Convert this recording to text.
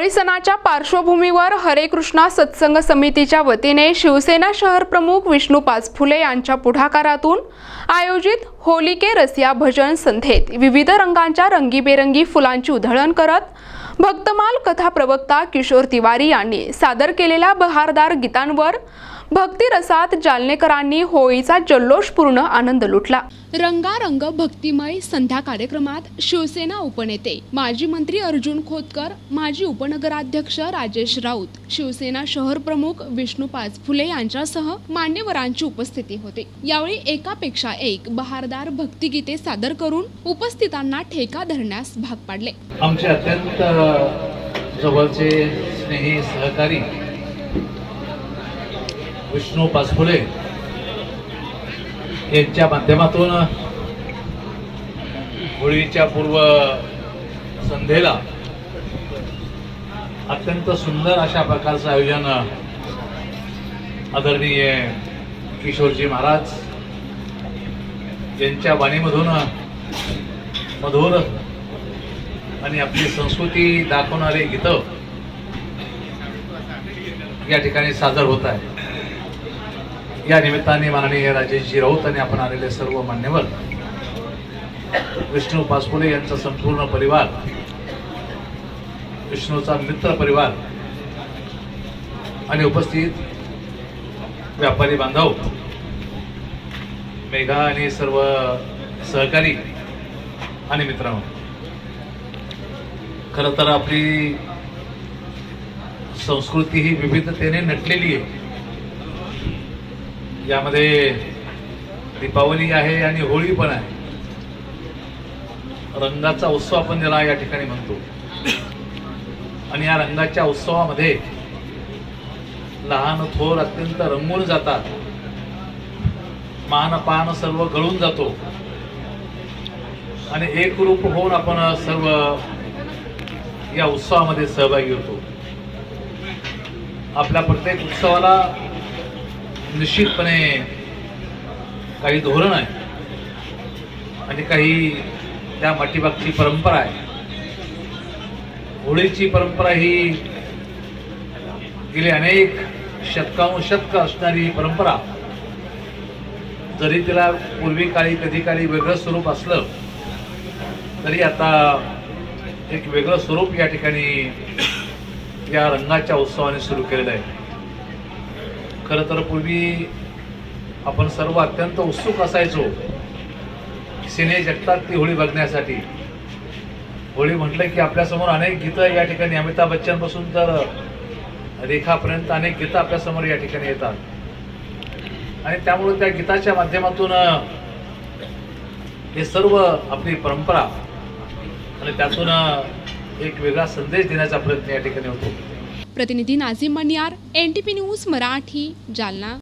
होळी सणाच्या पार्श्वभूमीवर हरे कृष्णा सत्संग समितीच्या वतीने शिवसेना शहर प्रमुख विष्णू पाचफुले यांच्या पुढाकारातून आयोजित होलिके रसिया भजन संध्येत विविध रंगांच्या रंगीबेरंगी फुलांची उधळण करत भक्तमाल कथा प्रवक्ता किशोर तिवारी यांनी सादर केलेल्या बहारदार गीतांवर भक्तिरसात जालनेकरांनी होळीचा जल्लोषपूर्ण आनंद लुटला. रंगारंग भक्तिमय संध्या कार्यक्रमात शिवसेना उपनेते माजी मंत्री अर्जुन खोतकर माजी उपनगराध्यक्ष राजेश राऊत शिवसेना शहर प्रमुख विष्णू पाचफुले यांच्यासह मान्यवरांची उपस्थिती होती. यावेळी एकापेक्षा एक बहारदार भक्तिगीते सादर करून उपस्थितांना ठेका धरण्यास भाग पाडले. आमचे अत्यंत जवळचे स्नेही सहकारी विष्णू पासफुले यांच्या माध्यमातून होळीच्या पूर्व संध्येला अत्यंत सुंदर अशा प्रकारचं आयोजन आदरणीय किशोरजी महाराज यांच्या वाणीमधून मधुर आणि आपली संस्कृती दाखवणारे गीतं या ठिकाणी सादर होत आहे या निमित्ताने माननीय राजेशजी राऊत आणि आपण आलेले सर्व मान्यवर विष्णू पासपुले यांचा संपूर्ण परिवार विष्णूचा मित्र परिवार आणि उपस्थित व्यापारी बांधव मेघा आणि सर्व सहकारी आणि मित्रांनो. खरं तर आपली संस्कृती ही विविधतेने नटलेली आहे. यामध्ये दीपावली आहे आणि होळी पण आहे. रंगाचा उत्सव आपण ज्याला या ठिकाणी म्हणतो. आणि या रंगाच्या उत्सवामध्ये लहान थोर अत्यंत रंगून जातात. मान पान सर्व गळून जातो. आणि एकरूप होऊन आपण सर्व या उत्सवामध्ये सहभागी होतो. आपल्या प्रत्येक उत्सवाला निश्चितपणे काही धोरण आहे. आणि काही त्या माटीबागची परंपरा आहे. होळीची परंपरा ही गेली अनेक शतकानुशतक असणारी ही परंपरा. जरी तिला पूर्वी काळी कधी काळी वेगळं स्वरूप असलं तरी आता एक वेगळं स्वरूप या ठिकाणी या रंगाच्या उत्सवाने सुरू केलेलं आहे. खरं तर पूर्वी आपण सर्व अत्यंत उत्सुक असायचो सिने जगतात ती होळी बघण्यासाठी. होळी म्हटलं की आपल्यासमोर अनेक गीतं या ठिकाणी अमिताभ बच्चनपासून तर रेखापर्यंत अनेक गीतं आपल्यासमोर या ठिकाणी येतात. आणि त्यामुळे त्या गीताच्या माध्यमातून हे सर्व आपली परंपरा आणि त्यातून एक वेगळा संदेश देण्याचा प्रयत्न या ठिकाणी होतो. प्रतिनिधी Nazim Maniyar N T P news Marathi Jalna.